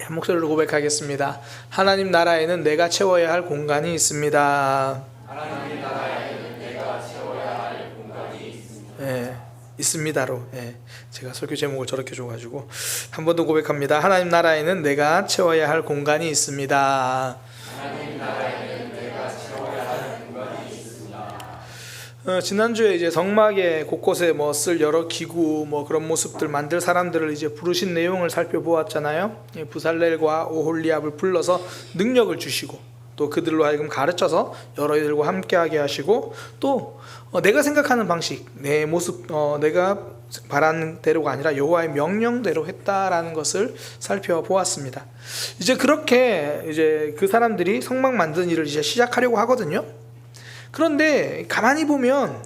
한 목소리로 고백하겠습니다. 하나님 나라에는 내가 채워야 할 공간이 있습니다. 하나님 나라에는 내가 채워야 할 공간이 있습니다. 예, 있습니다로. 예, 제가 설교 제목을 저렇게 줘가지고 한 번 더 고백합니다. 하나님 나라에는 내가 채워야 할 공간이 있습니다. 어, 지난주에 이제 성막에 곳곳에 뭐 쓸 여러 기구 뭐 그런 모습들 만들 사람들을 이제 부르신 내용을 살펴보았잖아요. 예, 부살렐과 오홀리압을 불러서 능력을 주시고 또 그들로 하여금 가르쳐서 여러 이들과 함께하게 하시고 또 어, 내가 생각하는 방식, 내 모습, 어, 내가 바라는 대로가 아니라 여호와의 명령대로 했다라는 것을 살펴보았습니다. 이제 그렇게 이제 그 사람들이 성막 만드는 일을 이제 시작하려고 하거든요. 그런데 가만히 보면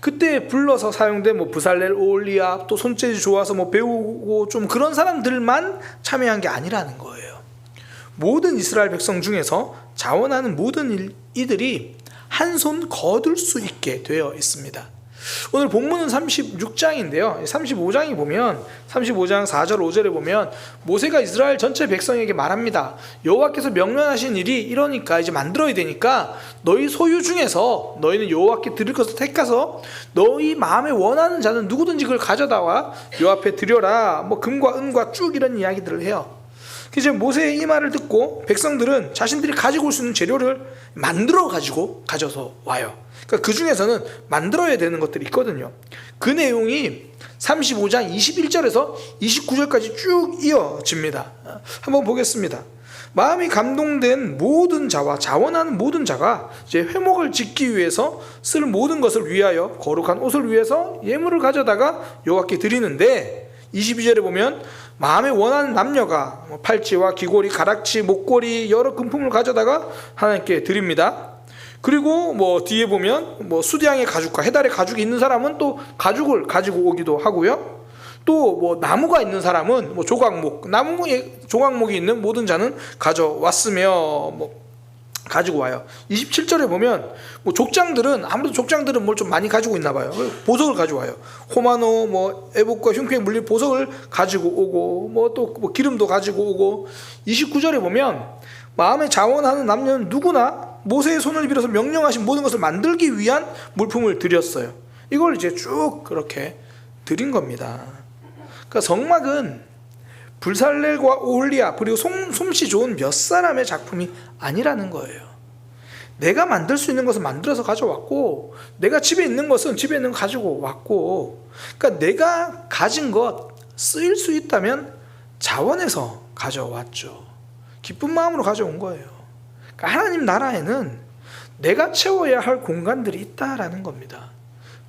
그때 불러서 사용된 뭐 부살렐 오올리압 또 손재주 좋아서 뭐 배우고 좀 그런 사람들만 참여한 게 아니라는 거예요. 모든 이스라엘 백성 중에서 자원하는 모든 일- 이들이 한 손 거둘 수 있게 되어 있습니다. 오늘 본문은 36장인데요. 35장이 보면 35장 4절 5절에 보면 모세가 이스라엘 전체 백성에게 말합니다. 여호와께서 명령하신 일이 이러니까 이제 만들어야 되니까 너희 소유 중에서 너희는 여호와께 드릴 것을 택해서 너희 마음에 원하는 자는 누구든지 그걸 가져다와 요 앞에 드려라. 뭐 금과 은과 쭉 이런 이야기들을 해요. 이제 모세의 이 말을 듣고 백성들은 자신들이 가지고 올 수 있는 재료를 만들어 가지고 가져서 와요. 그러니까 그 중에서는 만들어야 되는 것들이 있거든요. 그 내용이 35장 21절에서 29절까지 쭉 이어집니다. 한번 보겠습니다. 마음이 감동된 모든 자와 자원하는 모든 자가 이제 회목을 짓기 위해서 쓸 모든 것을 위하여 거룩한 옷을 위해서 예물을 가져다가 여호와께 드리는데 22절에 보면 마음에 원하는 남녀가 뭐 팔찌와 귀고리, 가락지, 목걸이 여러 금품을 가져다가 하나님께 드립니다. 그리고 뭐 뒤에 보면 뭐 수디양의 가죽과 해달의 가죽이 있는 사람은 또 가죽을 가지고 오기도 하고요. 또 뭐 나무가 있는 사람은 뭐 조각목, 나무에 조각목이 있는 모든 자는 가져왔으며 뭐 가지고 와요. 27절에 보면 뭐 족장들은 아무래도 족장들은 뭘 좀 많이 가지고 있나 봐요. 보석을 가져와요. 호마노 뭐 애복과 흉패에 물릴 보석을 가지고 오고 뭐또 뭐 기름도 가지고 오고 29절에 보면 마음에 자원하는 남녀는 누구나 모세의 손을 빌어서 명령하신 모든 것을 만들기 위한 물품을 드렸어요. 이걸 이제 쭉 그렇게 드린 겁니다. 그러니까 성막은 불살렐과 오홀리아 그리고 솜, 솜씨 좋은 몇 사람의 작품이 아니라는 거예요. 내가 만들 수 있는 것은 만들어서 가져왔고 내가 집에 있는 것은 집에 있는 거 가지고 왔고 그러니까 내가 가진 것 쓰일 수 있다면 자원해서 가져왔죠. 기쁜 마음으로 가져온 거예요. 그러니까 하나님 나라에는 내가 채워야 할 공간들이 있다라는 겁니다.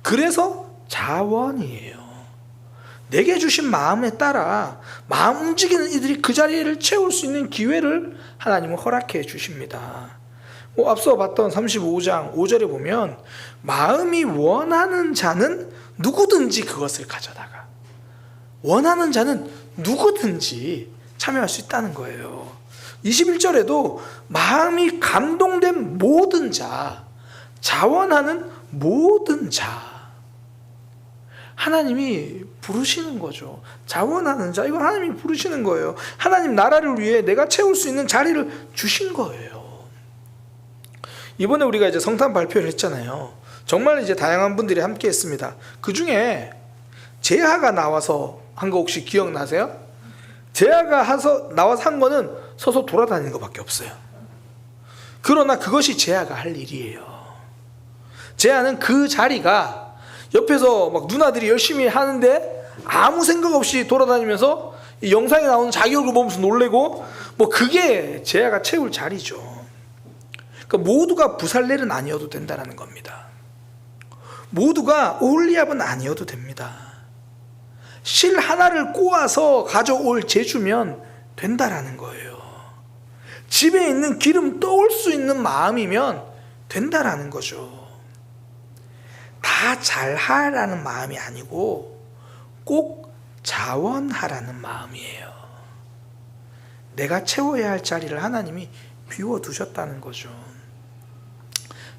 그래서 자원이에요. 내게 주신 마음에 따라 마음 움직이는 이들이 그 자리를 채울 수 있는 기회를 하나님은 허락해 주십니다. 뭐 앞서 봤던 35장 5절에 보면 마음이 원하는 자는 누구든지 그것을 가져다가 원하는 자는 누구든지 참여할 수 있다는 거예요. 21절에도 마음이 감동된 모든 자, 자원하는 모든 자, 하나님이 부르시는 거죠. 자원하는 자, 이거 하나님이 부르시는 거예요. 하나님 나라를 위해 내가 채울 수 있는 자리를 주신 거예요. 이번에 우리가 이제 성탄 발표를 했잖아요. 정말 이제 다양한 분들이 함께 했습니다. 그 중에 제아가 나와서 한 거 혹시 기억나세요? 하서 나와서 한 거는 서서 돌아다니는 것밖에 없어요. 그러나 그것이 제아가 할 일이에요. 제아는 그 자리가 옆에서 막 누나들이 열심히 하는데 아무 생각 없이 돌아다니면서 이 영상에 나오는 자기 얼굴 보면서 놀래고 뭐 그게 제아가 채울 자리죠. 그러니까 모두가 부살렐은 아니어도 된다는 겁니다. 모두가 오홀리압은 아니어도 됩니다. 실 하나를 꼬아서 가져올 재주면 된다라는 거예요. 집에 있는 기름 떠올 수 있는 마음이면 된다라는 거죠. 다 잘하라는 마음이 아니고 꼭 자원하라는 마음이에요. 내가 채워야 할 자리를 하나님이 비워 두셨다는 거죠.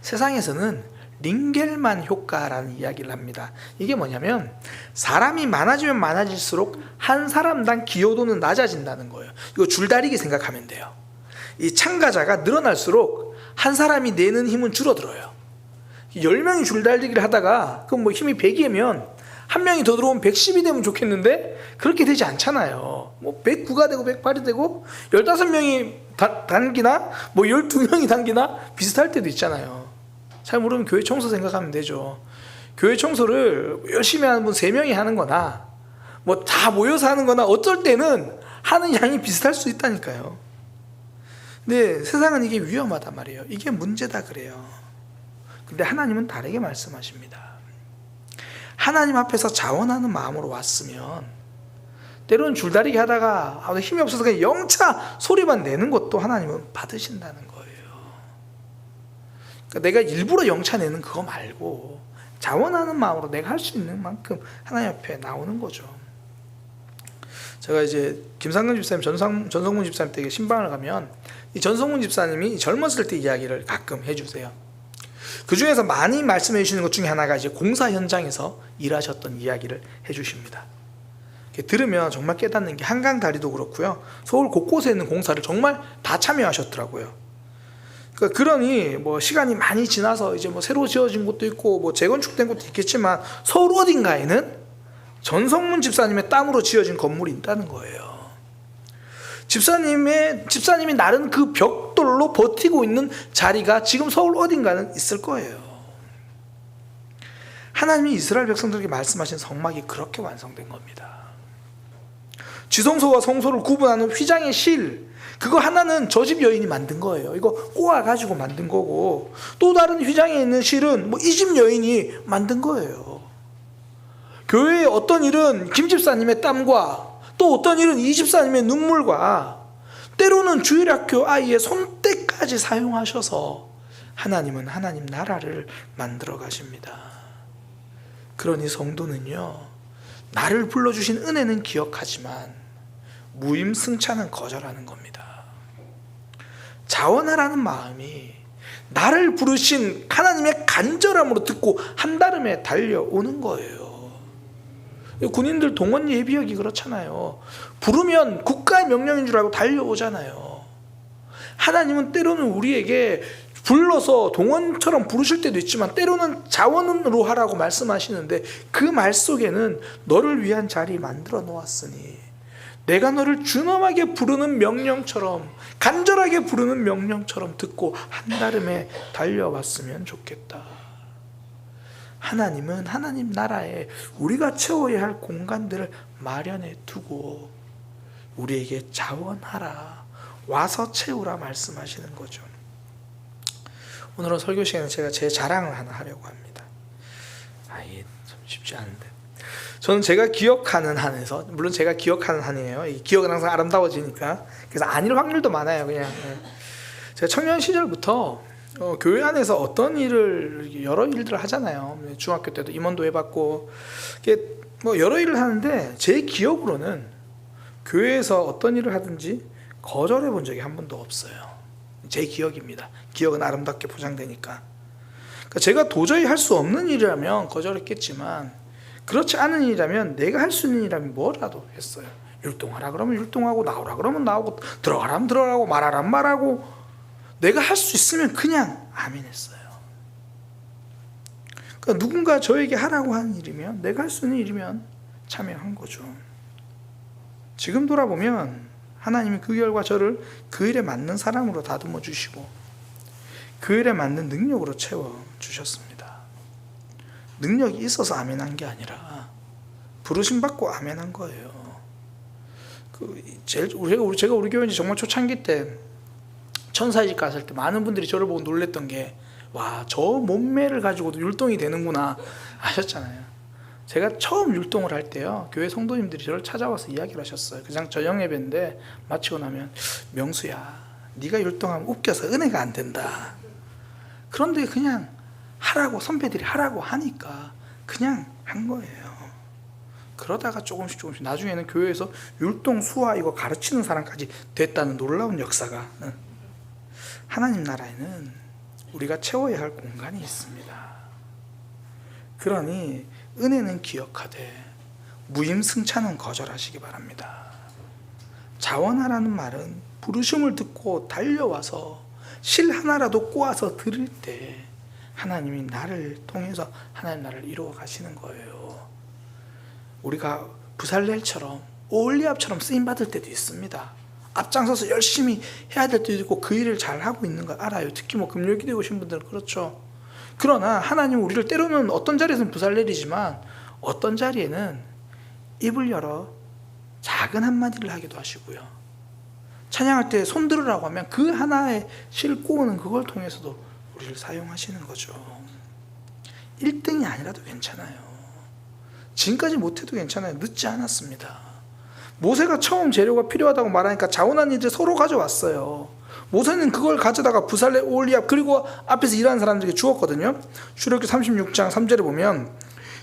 세상에서는 링겔만 효과라는 이야기를 합니다. 이게 뭐냐면 사람이 많아지면 많아질수록 한 사람당 기여도는 낮아진다는 거예요. 이거 줄다리기 생각하면 돼요. 이 참가자가 늘어날수록 한 사람이 내는 힘은 줄어들어요. 10명이 줄달리기를 하다가 그럼 뭐 힘이 100이면 한 명이 더 들어오면 110이 되면 좋겠는데 그렇게 되지 않잖아요. 뭐 109가 되고 108이 되고 15명이 다, 당기나 뭐 12명이 당기나 비슷할 때도 있잖아요. 잘 모르면 교회 청소 생각하면 되죠. 교회 청소를 열심히 하는 분 3명이 하는 거나 뭐 다 모여서 하는 거나 어쩔 때는 하는 양이 비슷할 수 있다니까요. 근데 세상은 이게 위험하단 말이에요. 이게 문제다 그래요. 근데 하나님은 다르게 말씀하십니다. 하나님 앞에서 자원하는 마음으로 왔으면 때로는 줄다리기 하다가 아, 힘이 없어서 그냥 영차 소리만 내는 것도 하나님은 받으신다는 거예요. 그러니까 내가 일부러 영차 내는 그거 말고 자원하는 마음으로 내가 할 수 있는 만큼 하나님 앞에 나오는 거죠. 제가 이제 김상근 집사님, 전성, 전성문 집사님 댁에 신방을 가면 이 전성문 집사님이 젊었을 때 이야기를 가끔 해주세요. 그 중에서 많이 말씀해 주시는 것 중에 하나가 이제 공사 현장에서 일하셨던 이야기를 해주십니다. 들으면 정말 깨닫는 게 한강 다리도 그렇고요. 서울 곳곳에 있는 공사를 정말 다 참여하셨더라고요. 그러니까 그러니 뭐 시간이 많이 지나서 이제 뭐 새로 지어진 곳도 있고 뭐 재건축된 곳도 있겠지만 서울 어딘가에는 전성문 집사님의 땀으로 지어진 건물이 있다는 거예요. 집사님의 집사님이 나른 그 벽돌로 버티고 있는 자리가 지금 서울 어딘가는 있을 거예요. 하나님이 이스라엘 백성들에게 말씀하신 성막이 그렇게 완성된 겁니다. 지성소와 성소를 구분하는 휘장의 실 그거 하나는 저 집 여인이 만든 거예요. 이거 꼬아 가지고 만든 거고 또 다른 휘장에 있는 실은 뭐 이 집 여인이 만든 거예요. 교회의 어떤 일은 김 집사님의 땀과 또 어떤 일은 이 집사님의 눈물과 때로는 주일 학교 아이의 손때까지 사용하셔서 하나님은 하나님 나라를 만들어 가십니다. 그러니 성도는요, 나를 불러주신 은혜는 기억하지만 무임승차는 거절하는 겁니다. 자원하라는 마음이 나를 부르신 하나님의 간절함으로 듣고 한달음에 달려오는 거예요. 군인들 동원 예비역이 그렇잖아요. 부르면 국가의 명령인 줄 알고 달려오잖아요. 하나님은 때로는 우리에게 불러서 동원처럼 부르실 때도 있지만 때로는 자원으로 하라고 말씀하시는데 그 말 속에는 너를 위한 자리 만들어 놓았으니 내가 너를 준엄하게 부르는 명령처럼 간절하게 부르는 명령처럼 듣고 한달음에 달려왔으면 좋겠다. 하나님은 하나님 나라에 우리가 채워야 할 공간들을 마련해 두고 우리에게 자원하라 와서 채우라 말씀하시는 거죠. 오늘은 설교 시간에 제가 제 자랑을 하나 하려고 합니다. 아 이게 좀 쉽지 않은데. 저는 제가 기억하는 한에서 물론 제가 기억하는 한이에요. 이 기억은 항상 아름다워지니까 그래서 아닐 확률도 많아요. 그냥 예. 제가 청년 시절부터 어, 교회 안에서 어떤 일을 여러 일들을 하잖아요. 중학교 때도 임원도 해봤고 이게 뭐 여러 일을 하는데 제 기억으로는 교회에서 어떤 일을 하든지 거절해 본 적이 한 번도 없어요. 제 기억입니다. 기억은 아름답게 포장되니까. 그러니까 제가 도저히 할 수 없는 일이라면 거절했겠지만 그렇지 않은 일이라면 내가 할 수 있는 일이라면 뭐라도 했어요. 율동하라 그러면 율동하고 나오라 그러면 나오고 들어가라면 들어가고 말하라면 말하고 내가 할 수 있으면 그냥 아멘 했어요. 그러니까 누군가 저에게 하라고 하는 일이면 내가 할 수 있는 일이면 참여한 거죠. 지금 돌아보면 하나님이 그 결과 저를 그 일에 맞는 사람으로 다듬어 주시고 그 일에 맞는 능력으로 채워 주셨습니다. 능력이 있어서 아멘한 게 아니라 부르심 받고 아멘한 거예요. 그 제일 우리 제가 우리 교회 정말 초창기 때 천사의 집 갔을 때 많은 분들이 저를 보고 놀랬던 게 와 저 몸매를 가지고도 율동이 되는구나 아셨잖아요. 제가 처음 율동을 할 때요 교회 성도님들이 저를 찾아와서 이야기를 하셨어요. 그냥 저녁 예배인데 마치고 나면 명수야, 네가 율동하면 웃겨서 은혜가 안 된다. 그런데 그냥 하라고 선배들이 하라고 하니까 그냥 한 거예요. 그러다가 조금씩 조금씩 나중에는 교회에서 율동 수화 이거 가르치는 사람까지 됐다는 놀라운 역사가 하나님 나라에는 우리가 채워야 할 공간이 있습니다. 그러니 은혜는 기억하되 무임승차는 거절하시기 바랍니다. 자원하라는 말은 부르심을 듣고 달려와서 실 하나라도 꼬아서 들을 때 하나님이 나를 통해서 하나님 나를 이루어 가시는 거예요. 우리가 부살렐처럼 오올리압처럼 쓰임 받을 때도 있습니다. 앞장서서 열심히 해야 될 때도 있고 그 일을 잘 하고 있는 걸 알아요. 특히 뭐 금요기대 오신 분들은 그렇죠. 그러나 하나님 우리를 때로는 어떤 자리에서는 부살렐이지만 어떤 자리에는 입을 열어 작은 한마디를 하기도 하시고요. 찬양할 때 손 들으라고 하면 그 하나의 실 꼬우는 그걸 통해서도 우리를 사용하시는 거죠. 1등이 아니라도 괜찮아요. 지금까지 못해도 괜찮아요. 늦지 않았습니다. 모세가 처음 재료가 필요하다고 말하니까 자원한 이들 서로 가져왔어요. 모세는 그걸 가져다가 부살레 올리압 그리고 앞에서 일하는 사람들에게 주었거든요. 출애굽기 36장 3절에 보면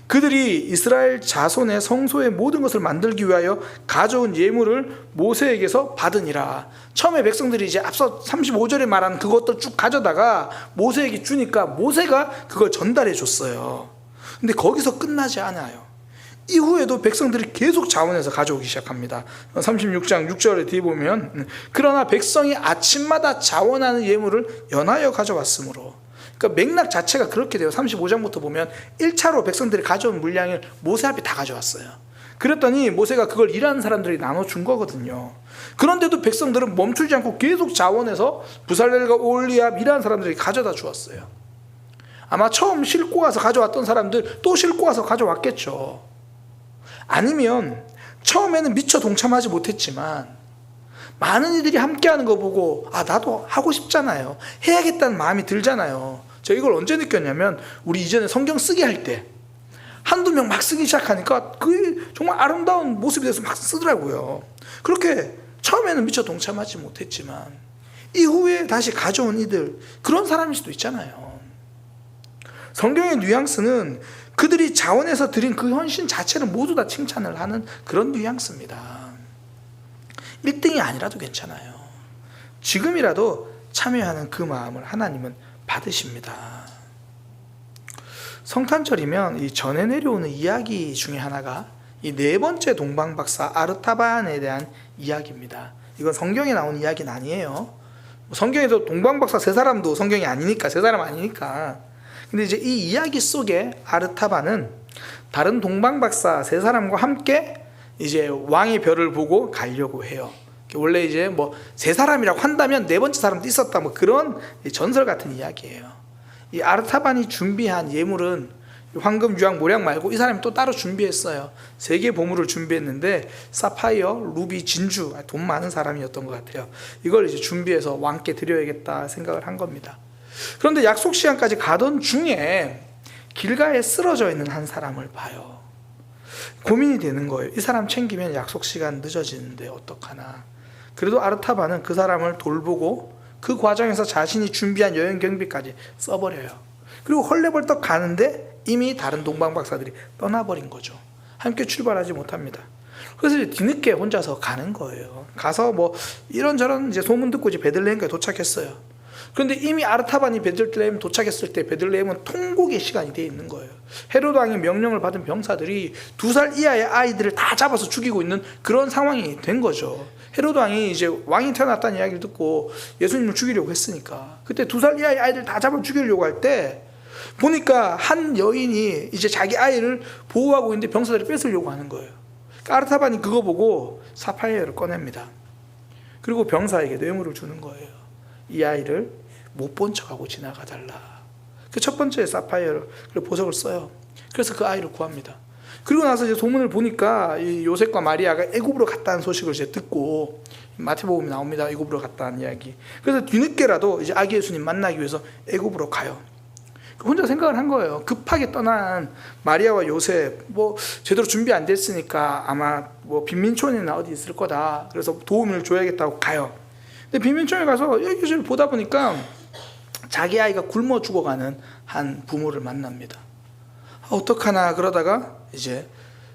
그들이 이스라엘 자손의 성소의 모든 것을 만들기 위하여 가져온 예물을 모세에게서 받으니라. 처음에 백성들이 이제 앞서 35절에 말한 그것들 쭉 가져다가 모세에게 주니까 모세가 그걸 전달해 줬어요. 근데 거기서 끝나지 않아요. 이후에도 백성들이 계속 자원해서 가져오기 시작합니다. 36장 6절에 뒤에 보면 그러나 백성이 아침마다 자원하는 예물을 연하여 가져왔으므로 그러니까 맥락 자체가 그렇게 돼요. 35장부터 보면 1차로 백성들이 가져온 물량을 모세 앞에 다 가져왔어요. 그랬더니 모세가 그걸 일하는 사람들이 나눠준 거거든요. 그런데도 백성들은 멈추지 않고 계속 자원해서 부살렐과 올리압 일하는 사람들이 가져다 주었어요. 아마 처음 싣고 와서 가져왔던 사람들 또 싣고 와서 가져왔겠죠. 아니면 처음에는 미처 동참하지 못했지만 많은 이들이 함께 하는 거 보고 아 나도 하고 싶잖아요. 해야겠다는 마음이 들잖아요. 저 이걸 언제 느꼈냐면 우리 이전에 성경 쓰게 할때 한두 명 막 쓰기 시작하니까 그 정말 아름다운 모습이 돼서 막 쓰더라고요. 그렇게 처음에는 미처 동참하지 못했지만 이후에 다시 가져온 이들 그런 사람일 수도 있잖아요. 성경의 뉘앙스는 그들이 자원해서 드린 그 헌신 자체를 모두 다 칭찬을 하는 그런 뉘앙스입니다. 1등이 아니라도 괜찮아요. 지금이라도 참여하는 그 마음을 하나님은 받으십니다. 성탄절이면 이 전에 내려오는 이야기 중에 하나가 이 네 번째 동방 박사 아르타반에 대한 이야기입니다. 이건 성경에 나온 이야기는 아니에요. 성경에도 동방 박사 세 사람도 성경이 아니니까 세 사람 아니니까. 근데 이제 이 이야기 속에 아르타반은 다른 동방 박사 세 사람과 함께 이제 왕의 별을 보고 가려고 해요. 원래 이제 뭐 세 사람이라고 한다면 네 번째 사람도 있었다 뭐 그런 전설 같은 이야기예요. 이 아르타반이 준비한 예물은 황금, 유황, 모략 말고 이 사람이 또 따로 준비했어요. 세 개 보물을 준비했는데 사파이어, 루비, 진주 돈 많은 사람이었던 것 같아요. 이걸 이제 준비해서 왕께 드려야겠다 생각을 한 겁니다. 그런데 약속 시간까지 가던 중에 길가에 쓰러져 있는 한 사람을 봐요. 고민이 되는 거예요. 이 사람 챙기면 약속 시간 늦어지는데 어떡하나. 그래도 아르타바는 그 사람을 돌보고 그 과정에서 자신이 준비한 여행 경비까지 써버려요. 그리고 헐레벌떡 가는데 이미 다른 동방 박사들이 떠나버린 거죠. 함께 출발하지 못합니다. 그래서 이제 뒤늦게 혼자서 가는 거예요. 가서 뭐 이런저런 이제 소문 듣고 이제 베들레헴까지 도착했어요. 그런데 이미 아르타반이 베들레헴 도착했을 때 베들레헴은 통곡의 시간이 돼 있는 거예요. 헤로드 왕의 명령을 받은 병사들이 두 살 이하의 아이들을 다 잡아서 죽이고 있는 그런 상황이 된 거죠. 헤로드 왕이 이제 왕이 태어났다는 이야기를 듣고 예수님을 죽이려고 했으니까 그때 두 살 이하의 아이들 다 잡아 죽이려고 할 때 보니까 한 여인이 이제 자기 아이를 보호하고 있는데 병사들이 뺏으려고 하는 거예요. 그러니까 아르타반이 그거 보고 사파이어를 꺼냅니다. 그리고 병사에게 뇌물을 주는 거예요. 이 아이를 못 본 척하고 지나가 달라. 그 첫 번째 사파이어를 보석을 써요. 그래서 그 아이를 구합니다. 그리고 나서 이제 소문을 보니까 이 요셉과 마리아가 애굽으로 갔다는 소식을 이제 듣고 마태복음이 나옵니다. 애굽으로 갔다는 이야기. 그래서 뒤늦게라도 이제 아기 예수님 만나기 위해서 애굽으로 가요. 혼자 생각을 한 거예요. 급하게 떠난 마리아와 요셉 뭐 제대로 준비 안 됐으니까 아마 뭐 빈민촌이나 어디 있을 거다. 그래서 도움을 줘야겠다고 가요. 근데 빈민촌에 가서 여기저기 보다 보니까 자기 아이가 굶어 죽어가는 한 부모를 만납니다. 아, 어떡하나 그러다가 이제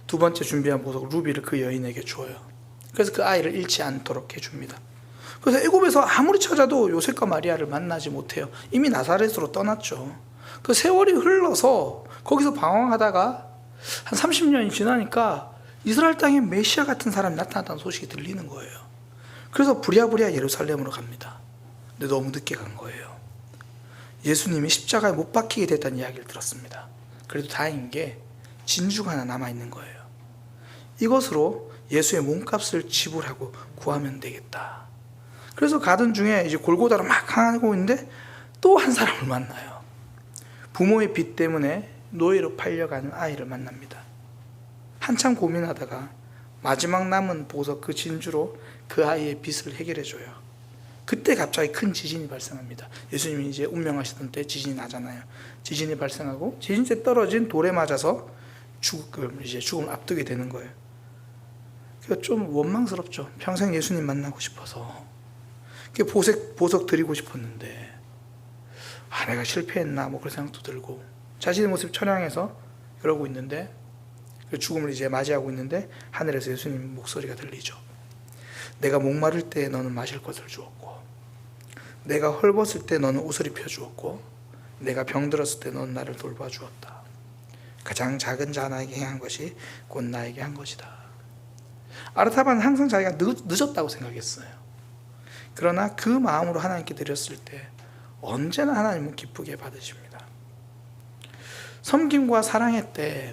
두 번째 준비한 보석 루비를 그 여인에게 줘요. 그래서 그 아이를 잃지 않도록 해줍니다. 그래서 애굽에서 아무리 찾아도 요셉과 마리아를 만나지 못해요. 이미 나사렛으로 떠났죠. 그 세월이 흘러서 거기서 방황하다가 한 30년이 지나니까 이스라엘 땅에 메시아 같은 사람이 나타났다는 소식이 들리는 거예요. 그래서 부랴부랴 예루살렘으로 갑니다. 근데 너무 늦게 간 거예요. 예수님이 십자가에 못 박히게 됐다는 이야기를 들었습니다. 그래도 다행인 게 진주가 하나 남아 있는 거예요. 이것으로 예수의 몸값을 지불하고 구하면 되겠다. 그래서 가던 중에 이제 골고다로 막 가고 있는데 또 한 사람을 만나요. 부모의 빚 때문에 노예로 팔려가는 아이를 만납니다. 한참 고민하다가 마지막 남은 보석 그 진주로 그 아이의 빚을 해결해 줘요. 그때 갑자기 큰 지진이 발생합니다. 예수님이 이제 운명하시던 때 지진이 나잖아요. 지진이 발생하고 지진 때 떨어진 돌에 맞아서 죽음 이제 죽음을 앞두게 되는 거예요. 그러니까 좀 원망스럽죠. 평생 예수님 만나고 싶어서 그 보석 보석 드리고 싶었는데 아 내가 실패했나 뭐 그런 생각도 들고 자신의 모습 처량해서 그러고 있는데 그 죽음을 이제 맞이하고 있는데 하늘에서 예수님 목소리가 들리죠. 내가 목마를 때 너는 마실 것을 주었고 내가 헐벗을 때 너는 옷을 입혀 주었고 내가 병들었을 때 너는 나를 돌봐 주었다. 가장 작은 자 하나에게 행한 것이 곧 나에게 한 것이다. 아르타바는 항상 자기가 늦, 늦었다고 생각했어요. 그러나 그 마음으로 하나님께 드렸을 때 언제나 하나님은 기쁘게 받으십니다. 섬김과 사랑의 때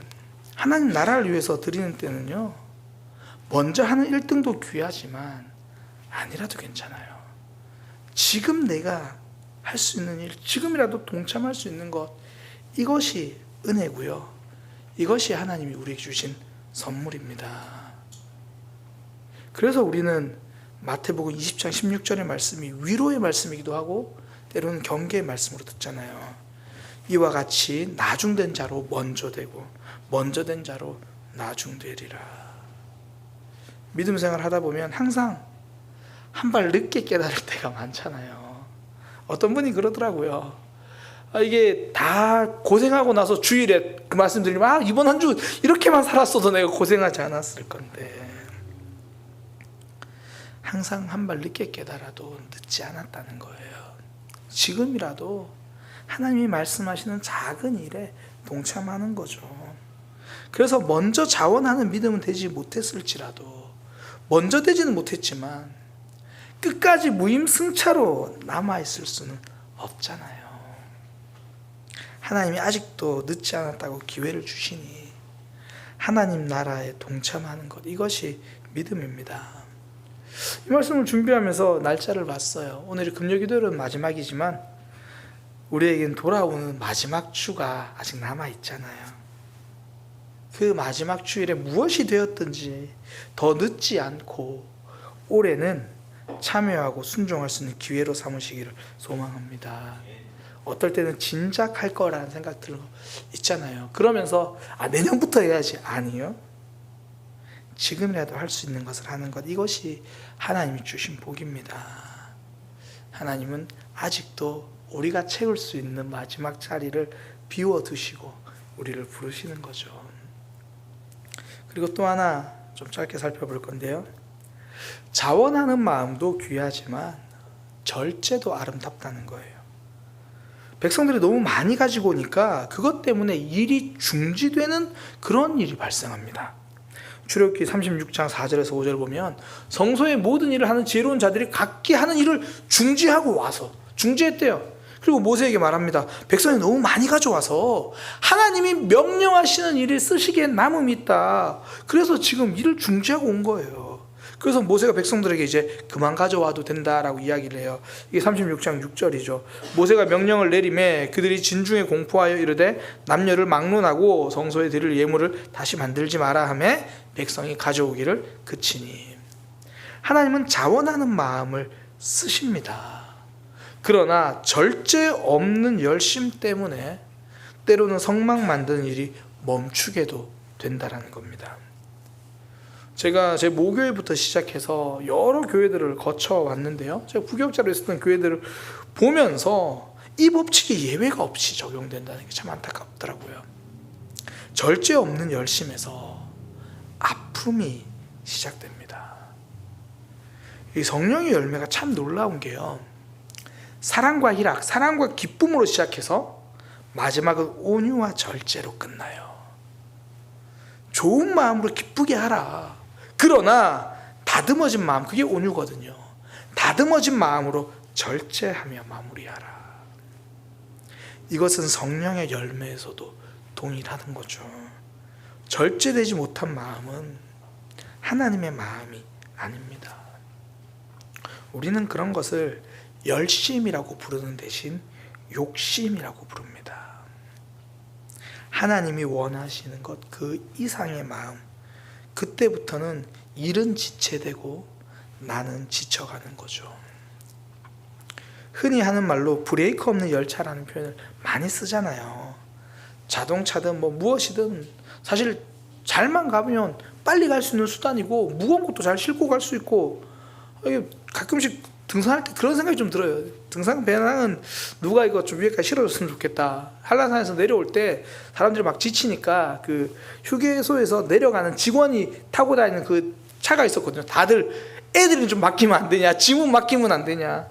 하나님 나라를 위해서 드리는 때는요. 먼저 하는 1등도 귀하지만 아니라도 괜찮아요. 지금 내가 할 수 있는 일, 지금이라도 동참할 수 있는 것 이것이 은혜고요. 이것이 하나님이 우리에게 주신 선물입니다. 그래서 우리는 마태복음 20장 16절의 말씀이 위로의 말씀이기도 하고 때로는 경계의 말씀으로 듣잖아요. 이와 같이 나중된 자로 먼저 되고 먼저 된 자로 나중되리라. 믿음 생활 하다 보면 항상 한 발 늦게 깨달을 때가 많잖아요. 어떤 분이 그러더라고요. 아, 이게 다 고생하고 나서 주일에 그 말씀 드리면 아, 이번 한 주 이렇게만 살았어도 내가 고생하지 않았을 건데. 항상 한 발 늦게 깨달아도 늦지 않았다는 거예요. 지금이라도 하나님이 말씀하시는 작은 일에 동참하는 거죠. 그래서 먼저 자원하는 믿음은 되지 못했을지라도 먼저 되지는 못했지만 끝까지 무임승차로 남아 있을 수는 없잖아요. 하나님이 아직도 늦지 않았다고 기회를 주시니 하나님 나라에 동참하는 것 이것이 믿음입니다. 이 말씀을 준비하면서 날짜를 봤어요. 오늘이 금요기도일은 마지막이지만 우리에겐 돌아오는 마지막 주가 아직 남아 있잖아요. 그 마지막 주일에 무엇이 되었든지 더 늦지 않고 올해는 참여하고 순종할 수 있는 기회로 삼으시기를 소망합니다. 어떨 때는 진작 할 거라는 생각 들고 있잖아요. 그러면서 아 내년부터 해야지 아니요. 지금이라도 할 수 있는 것을 하는 것 이것이 하나님이 주신 복입니다. 하나님은 아직도 우리가 채울 수 있는 마지막 자리를 비워 두시고 우리를 부르시는 거죠. 그리고 또 하나 좀 짧게 살펴볼 건데요. 자원하는 마음도 귀하지만 절제도 아름답다는 거예요. 백성들이 너무 많이 가지고 오니까 그것 때문에 일이 중지되는 그런 일이 발생합니다. 출애굽기 36장 4절에서 5절 보면 성소의 모든 일을 하는 지혜로운 자들이 각기 하는 일을 중지하고 와서 중지했대요. 그리고 모세에게 말합니다. 백성이 너무 많이 가져와서 하나님이 명령하시는 일을 쓰시기엔 남음이 있다. 그래서 지금 일을 중지하고 온 거예요. 그래서 모세가 백성들에게 이제 그만 가져와도 된다라고 이야기를 해요. 이게 36장 6절이죠. 모세가 명령을 내림에 그들이 진중에 공포하여 이르되 남녀를 막론하고 성소에 드릴 예물을 다시 만들지 마라 하매 백성이 가져오기를 그치니 하나님은 자원하는 마음을 쓰십니다. 그러나 절제 없는 열심 때문에 때로는 성막 만드는 일이 멈추게도 된다라는 겁니다. 제가 제 모교회부터 시작해서 여러 교회들을 거쳐 왔는데요. 제가 부교육자로 있었던 교회들을 보면서 이 법칙이 예외가 없이 적용된다는 게 참 안타깝더라고요. 절제 없는 열심에서 아픔이 시작됩니다. 이 성령의 열매가 참 놀라운 게요. 사랑과 희락, 사랑과 기쁨으로 시작해서 마지막은 온유와 절제로 끝나요. 좋은 마음으로 기쁘게 하라. 그러나 다듬어진 마음 그게 온유거든요. 다듬어진 마음으로 절제하며 마무리하라. 이것은 성령의 열매에서도 동일하는 거죠. 절제되지 못한 마음은 하나님의 마음이 아닙니다. 우리는 그런 것을 열심이라고 부르는 대신 욕심이라고 부릅니다. 하나님이 원하시는 것 그 이상의 마음 그때부터는 일은 지체되고 나는 지쳐가는 거죠. 흔히 하는 말로 브레이크 없는 열차라는 표현을 많이 쓰잖아요. 자동차든 뭐 무엇이든 사실 잘만 가면 빨리 갈 수 있는 수단이고 무거운 것도 잘 싣고 갈 수 있고 가끔씩 등산할 때 그런 생각이 좀 들어요. 등산 배낭은 누가 이거 좀 위에까지 실어줬으면 좋겠다. 한라산에서 내려올 때 사람들이 막 지치니까 그 휴게소에서 내려가는 직원이 타고 다니는 그 차가 있었거든요. 다들 애들은 좀 맡기면 안 되냐, 짐은 맡기면 안 되냐.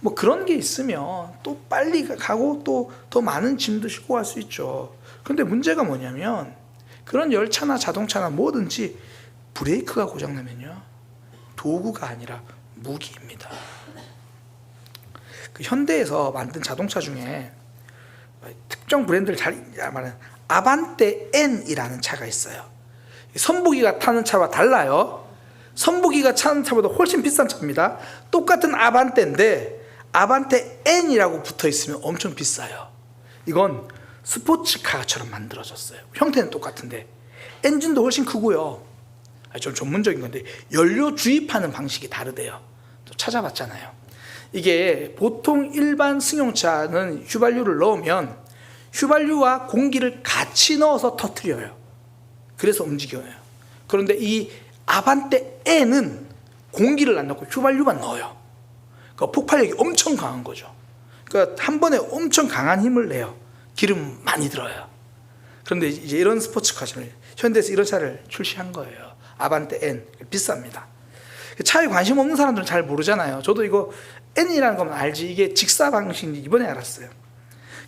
뭐 그런 게 있으면 또 빨리 가고 또 더 많은 짐도 싣고 갈 수 있죠. 그런데 문제가 뭐냐면 그런 열차나 자동차나 뭐든지 브레이크가 고장나면요. 도구가 아니라 무기입니다. 그 현대에서 만든 자동차 중에 특정 브랜드를 잘 말하는 아반떼 N이라는 차가 있어요. 선보기가 타는 차와 달라요. 선보기가 타는 차보다 훨씬 비싼 차입니다. 똑같은 아반떼인데 아반떼 N이라고 붙어 있으면 엄청 비싸요. 이건 스포츠카처럼 만들어졌어요. 형태는 똑같은데 엔진도 훨씬 크고요. 아, 좀 전문적인 건데 연료 주입하는 방식이 다르대요. 또 찾아봤잖아요. 이게 보통 일반 승용차는 휘발유를 넣으면 휘발유와 공기를 같이 넣어서 터트려요. 그래서 움직여요. 그런데 이 아반떼 N은 공기를 안 넣고 휘발유만 넣어요. 그 폭발력이 엄청 강한 거죠. 그러니까 한 번에 엄청 강한 힘을 내요. 기름 많이 들어요. 그런데 이제 이런 스포츠카를 현대에서 이런 차를 출시한 거예요. 아반떼 N 비쌉니다. 차에 관심 없는 사람들은 잘 모르잖아요. 저도 이거 N이라는 건 알지 이게 직사 방식인지 이번에 알았어요.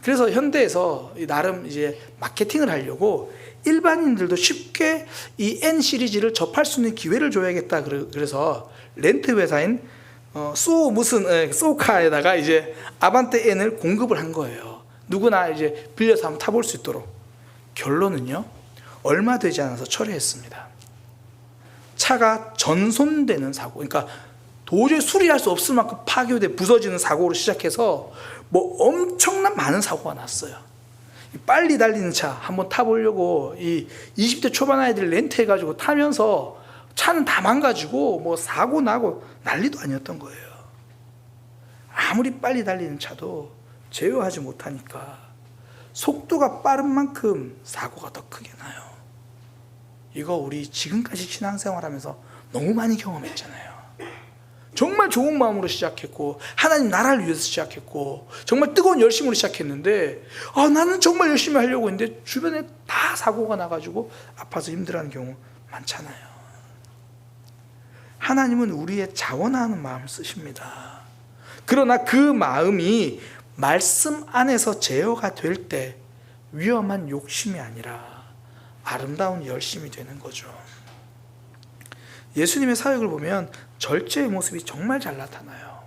그래서 현대에서 나름 이제 마케팅을 하려고 일반인들도 쉽게 이 N 시리즈를 접할 수 있는 기회를 줘야겠다. 그래서 렌트 회사인 어, 소 무슨 에, 소카에다가 이제 아반떼 N을 공급을 한 거예요. 누구나 이제 빌려서 한번 타볼 수 있도록. 결론은요. 얼마 되지 않아서 철회했습니다. 차가 전손되는 사고, 그러니까 도저히 수리할 수 없을 만큼 파괴돼 부서지는 사고로 시작해서 뭐 엄청난 많은 사고가 났어요. 빨리 달리는 차 한번 타보려고 이 20대 초반 아이들 렌트해가지고 타면서 차는 다 망가지고 뭐 사고 나고 난리도 아니었던 거예요. 아무리 빨리 달리는 차도 제어하지 못하니까 속도가 빠른 만큼 사고가 더 크게 나요. 이거 우리 지금까지 신앙생활 하면서 너무 많이 경험했잖아요. 정말 좋은 마음으로 시작했고 하나님 나라를 위해서 시작했고 정말 뜨거운 열심으로 시작했는데 아 나는 정말 열심히 하려고 했는데 주변에 다 사고가 나가지고 아파서 힘들어하는 경우 많잖아요. 하나님은 우리의 자원하는 마음을 쓰십니다. 그러나 그 마음이 말씀 안에서 제어가 될 때 위험한 욕심이 아니라 아름다운 열심이 되는 거죠. 예수님의 사역을 보면 절제의 모습이 정말 잘 나타나요.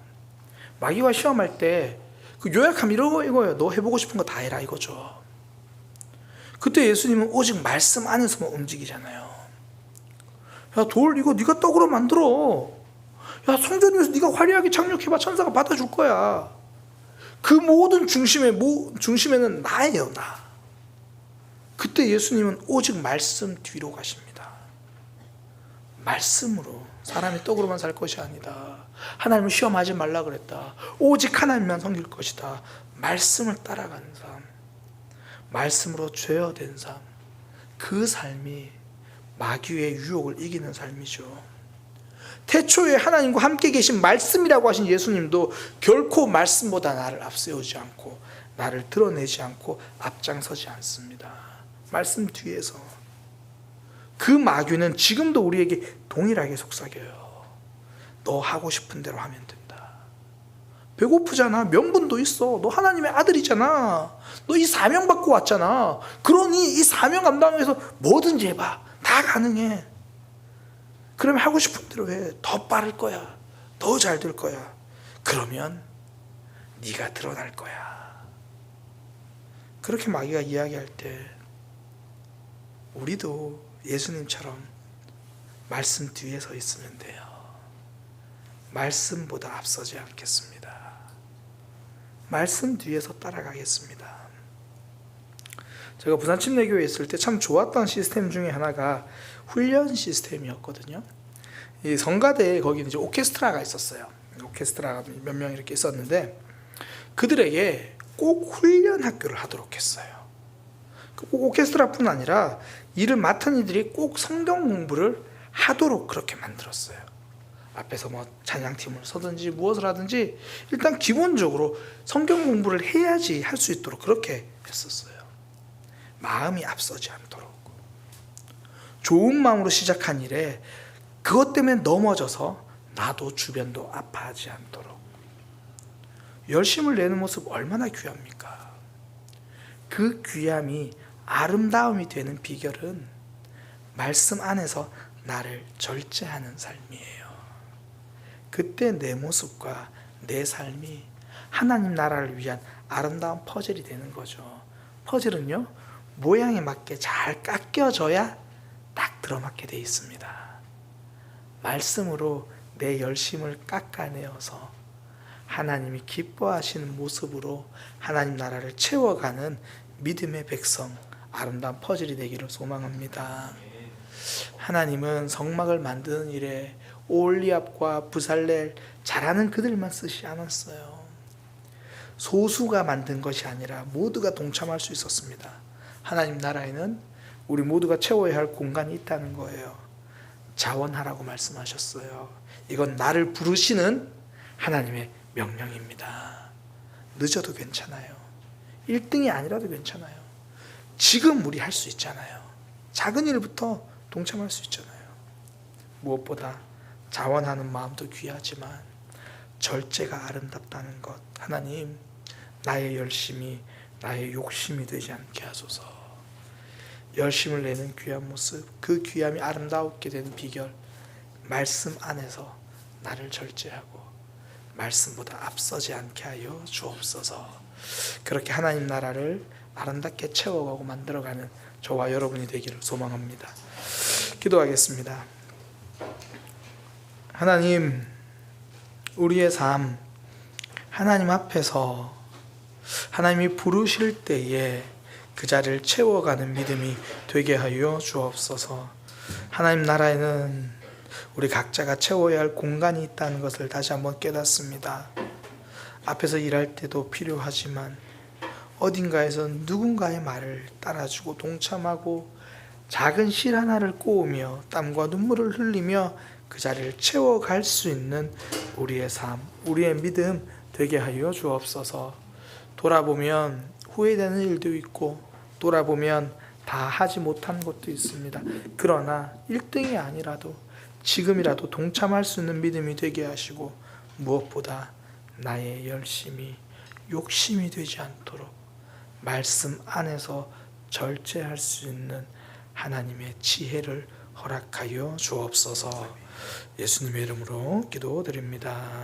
마귀와 시험할 때 그 요약하면 이거 이거예요. 너 해보고 싶은 거 다 해라 이거죠. 그때 예수님은 오직 말씀 안에서만 움직이잖아요. 야 돌 이거 네가 떡으로 만들어. 야 성전에서 네가 화려하게 착륙해봐 천사가 받아줄 거야. 그 모든 중심에 모 중심에는 나예요 나. 그때 예수님은 오직 말씀 뒤로 가십니다. 말씀으로 사람이 떡으로만 살 것이 아니다. 하나님을 시험하지 말라 그랬다. 오직 하나님만 섬길 것이다. 말씀을 따라가는 삶, 말씀으로 죄어된 삶, 그 삶이 마귀의 유혹을 이기는 삶이죠. 태초에 하나님과 함께 계신 말씀이라고 하신 예수님도 결코 말씀보다 나를 앞세우지 않고 나를 드러내지 않고 앞장서지 않습니다. 말씀 뒤에서 그 마귀는 지금도 우리에게 동일하게 속삭여요. 너 하고 싶은 대로 하면 된다. 배고프잖아. 명분도 있어. 너 하나님의 아들이잖아. 너 이 사명 받고 왔잖아. 그러니 이 사명 감당해서 뭐든지 해봐. 다 가능해. 그러면 하고 싶은 대로 해. 더 빠를 거야. 더 잘 될 거야. 그러면 네가 드러날 거야. 그렇게 마귀가 이야기할 때 우리도 예수님처럼 말씀 뒤에 서 있으면 돼요. 말씀보다 앞서지 않겠습니다. 말씀 뒤에서 따라가겠습니다. 제가 부산 침례교회에 있을 때 참 좋았던 시스템 중에 하나가 훈련 시스템이었거든요. 이 성가대에 거기 이제 오케스트라가 있었어요. 오케스트라가 몇 명 이렇게 있었는데 그들에게 꼭 훈련 학교를 하도록 했어요. 꼭 오케스트라뿐 아니라 이를 맡은 이들이 꼭 성경 공부를 하도록 그렇게 만들었어요. 앞에서 뭐 찬양팀을 서든지 무엇을 하든지 일단 기본적으로 성경 공부를 해야지 할 수 있도록 그렇게 했었어요. 마음이 앞서지 않도록. 좋은 마음으로 시작한 일에 그것 때문에 넘어져서 나도 주변도 아파하지 않도록. 열심을 내는 모습 얼마나 귀합니까? 그 귀함이 아름다움이 되는 비결은 말씀 안에서 나를 절제하는 삶이에요. 그때 내 모습과 내 삶이 하나님 나라를 위한 아름다운 퍼즐이 되는 거죠. 퍼즐은요, 모양에 맞게 잘 깎여져야 딱 들어맞게 돼 있습니다. 말씀으로 내 열심을 깎아내어서 하나님이 기뻐하시는 모습으로 하나님 나라를 채워가는 믿음의 백성, 아름다운 퍼즐이 되기를 소망합니다. 하나님은 성막을 만드는 일에 올리압과 부살렐 잘하는 그들만 쓰지 않았어요. 소수가 만든 것이 아니라 모두가 동참할 수 있었습니다. 하나님 나라에는 우리 모두가 채워야 할 공간이 있다는 거예요. 자원하라고 말씀하셨어요. 이건 나를 부르시는 하나님의 명령입니다. 늦어도 괜찮아요. 1등이 아니라도 괜찮아요. 지금 우리 할 수 있잖아요. 작은 일부터 동참할 수 있잖아요. 무엇보다 자원하는 마음도 귀하지만 절제가 아름답다는 것. 하나님, 나의 열심이 나의 욕심이 되지 않게 하소서. 열심을 내는 귀한 모습, 그 귀함이 아름다웠게 되는 비결, 말씀 안에서 나를 절제하고 말씀보다 앞서지 않게 하여 주옵소서. 그렇게 하나님 나라를 아름답게 채워가고 만들어가는 저와 여러분이 되기를 소망합니다. 기도하겠습니다. 하나님, 우리의 삶, 하나님 앞에서 하나님이 부르실 때에 그 자리를 채워가는 믿음이 되게 하여 주옵소서. 하나님 나라에는 우리 각자가 채워야 할 공간이 있다는 것을 다시 한번 깨닫습니다. 앞에서 일할 때도 필요하지만 어딘가에서 누군가의 말을 따라주고 동참하고 작은 실 하나를 꼬으며 땀과 눈물을 흘리며 그 자리를 채워갈 수 있는 우리의 삶, 우리의 믿음 되게 하여 주옵소서. 돌아보면 후회되는 일도 있고 돌아보면 다 하지 못한 것도 있습니다. 그러나 1등이 아니라도 지금이라도 동참할 수 있는 믿음이 되게 하시고 무엇보다 나의 열심이 욕심이 되지 않도록 말씀 안에서 절제할 수 있는 하나님의 지혜를 허락하여 주옵소서 예수님의 이름으로 기도드립니다.